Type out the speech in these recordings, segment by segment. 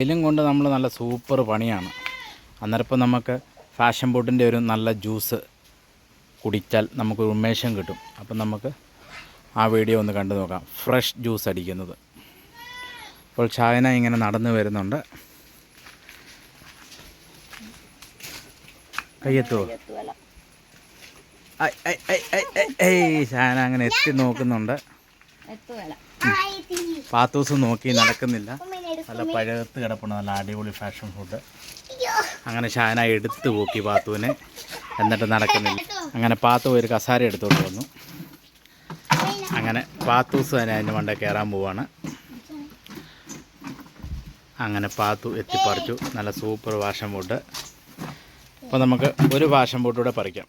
വെയിലും കൊണ്ട് നമ്മൾ നല്ല സൂപ്പർ പണിയാണ്. അന്നേരം ഇപ്പം നമുക്ക് ഫാഷൻ ബോട്ടിന്റെ ഒരു നല്ല ജ്യൂസ് കുടിച്ചാൽ നമുക്ക് ഉന്മേഷം കിട്ടും. അപ്പം നമുക്ക് ആ വീഡിയോ ഒന്ന് കണ്ടു നോക്കാം. ഫ്രഷ് ജ്യൂസ് അടിക്കുന്നത്. അപ്പോൾ ചായന ഇങ്ങനെ നടന്നു വരുന്നുണ്ട്. ഏയ് ചായന അങ്ങനെ എത്തി നോക്കുന്നുണ്ട്. പാത്തൂസ് നോക്കി നടക്കുന്നില്ല. നല്ല പഴകത്ത് കിടപ്പുണ്ട് നല്ല അടിപൊളി ഫാഷൻ ഫുഡ് അങ്ങനെ ഷാന എടുത്തു പോക്കി പാത്തുവിന്. എന്നിട്ട് നടക്കുന്നില്ല. അങ്ങനെ പാത്തു ഒരു കസാര എടുത്തോണ്ട് വന്നു. അങ്ങനെ പാത്തൂസ് തന്നെ അതിന്റെ മണ്ട കയറാൻ പോവാണ്. അങ്ങനെ പാത്തു എത്തിപ്പറിച്ചു. നല്ല സൂപ്പർ വാഷൻ ഫുഡ് അപ്പോൾ നമുക്ക് ഒരു വാഷൻ ഫ്രൂട്ട് കൂടെ പറിക്കാം.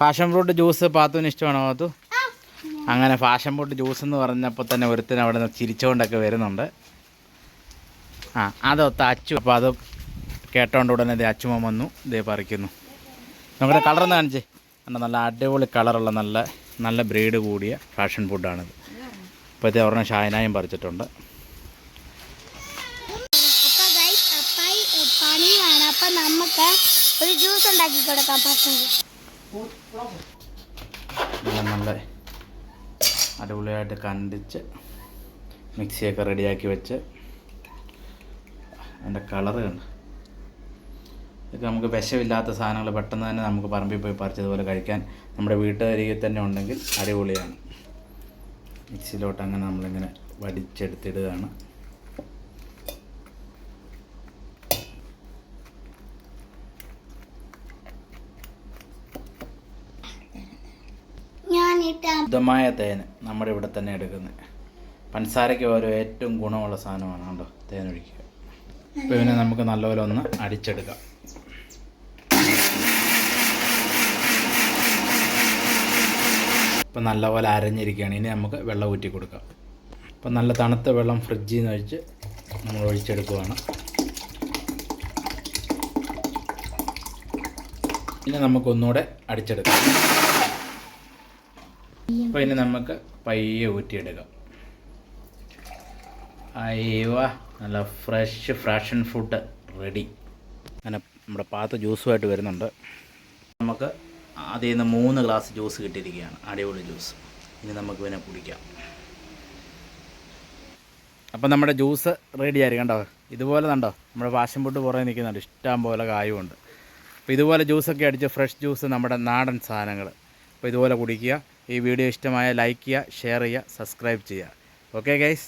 പാഷൻ ഫ്രൂട്ട് ജ്യൂസ് പാത്തുവിന് ഇഷ്ടമാണോ പാത്തു? അങ്ങനെ ഫാഷൻ ഫുഡ് ജ്യൂസ് എന്ന് പറഞ്ഞപ്പോൾ തന്നെ ഒരുത്തിന് അവിടെ നിന്ന് ചിരിച്ചുകൊണ്ടൊക്കെ വരുന്നുണ്ട്. ആ അതൊത്ത അച്ചു അപ്പോൾ അത് കേട്ടോണ്ട് ഉടനെ ഇതേ അച്ചുമ വന്നു ഇതേ പറിക്കുന്നു. നമ്മുടെ കളറൊന്ന് കാണിച്ചേ. കണ്ടോ നല്ല അടിപൊളി കളറുള്ള നല്ല നല്ല ബ്രീഡ് കൂടിയ ഫാഷൻ ഫുഡാണിത് ഇപ്പോൾ ഇത് ഒരെണ്ണം ഷായനായും പറിച്ചിട്ടുണ്ട്. അപ്പൊ നമുക്ക് ഒരു ജ്യൂസ് ഉണ്ടാക്കി കൊടുക്കാം ഫാഷൻ നല്ല അടിപൊളിയായിട്ട് കണ്ടിച്ച് മിക്സിയൊക്കെ റെഡിയാക്കി വെച്ച്. അതിന്റെ കളറ് കണ്ട്? ഇതൊക്കെ നമുക്ക് വിഷമില്ലാത്ത സാധനങ്ങൾ പെട്ടെന്ന് തന്നെ നമുക്ക് പറമ്പിൽ പോയി പറിച്ചതുപോലെ കഴിക്കാൻ നമ്മുടെ വീട്ടുകാരിയിൽ തന്നെ ഉണ്ടെങ്കിൽ അടിപൊളിയാണ്. മിക്സിയിലോട്ട് അങ്ങനെ നമ്മളിങ്ങനെ വടിച്ചെടുത്തിടുകയാണ്. ശുദ്ധമായ തേൻ നമ്മുടെ ഇവിടെ തന്നെ എടുക്കുന്നത്. പഞ്ചസാരയ്ക്ക് ഓരോ ഏറ്റവും ഗുണമുള്ള സാധനമാണ് കേട്ടോ തേൻ ഒഴിക്കുക. അപ്പോൾ ഇവനെ നമുക്ക് നല്ലപോലെ ഒന്ന് അടിച്ചെടുക്കാം. ഇപ്പം നല്ലപോലെ അരഞ്ഞിരിക്കുകയാണ്. ഇനി നമുക്ക് വെള്ളം ഊറ്റി കൊടുക്കാം. അപ്പം നല്ല തണുത്ത വെള്ളം ഫ്രിഡ്ജിൽ നിന്ന് ഒഴിച്ച് നമ്മൾ ഒഴിച്ചെടുക്കുകയാണ് ഇനി നമുക്കൊന്നുകൂടെ അടിച്ചെടുക്കാം. അപ്പോൾ ഇനി നമുക്ക് പയ്യെ ഊറ്റിയെടുക്കാം. അയ്യോ നല്ല ഫ്രഷ് ഫ്രാഷൻ ഫുഡ് റെഡി അങ്ങനെ നമ്മുടെ പാത്ത ജ്യൂസുമായിട്ട് വരുന്നുണ്ട്. നമുക്ക് അതിൽ നിന്ന് മൂന്ന് ഗ്ലാസ് ജ്യൂസ് കിട്ടിയിരിക്കുകയാണ്. അടിപൊളി ജ്യൂസ്. ഇനി നമുക്ക് പിന്നെ കുടിക്കാം. അപ്പം നമ്മുടെ ജ്യൂസ് റെഡി ആയിരിക്കും കണ്ടോ? ഇതുപോലെ കണ്ടോ? നമ്മുടെ വാശം പൊട്ട് പുറകെ നിൽക്കുന്നുണ്ട്. ഇഷ്ടം പോലെ കായുമുണ്ട്. അപ്പോൾ ഇതുപോലെ ജ്യൂസൊക്കെ അടിച്ച് ഫ്രഷ് ജ്യൂസ് നമ്മുടെ നാടൻ സാധനങ്ങൾ അപ്പോൾ ഇതുപോലെ കുടിക്കുക. ഈ വീഡിയോ ഇഷ്ടമായ ലൈക്ക് ചെയ്യുക ഷെയർ ചെയ്യുക സബ്സ്ക്രൈബ് ചെയ്യുക. Okay guys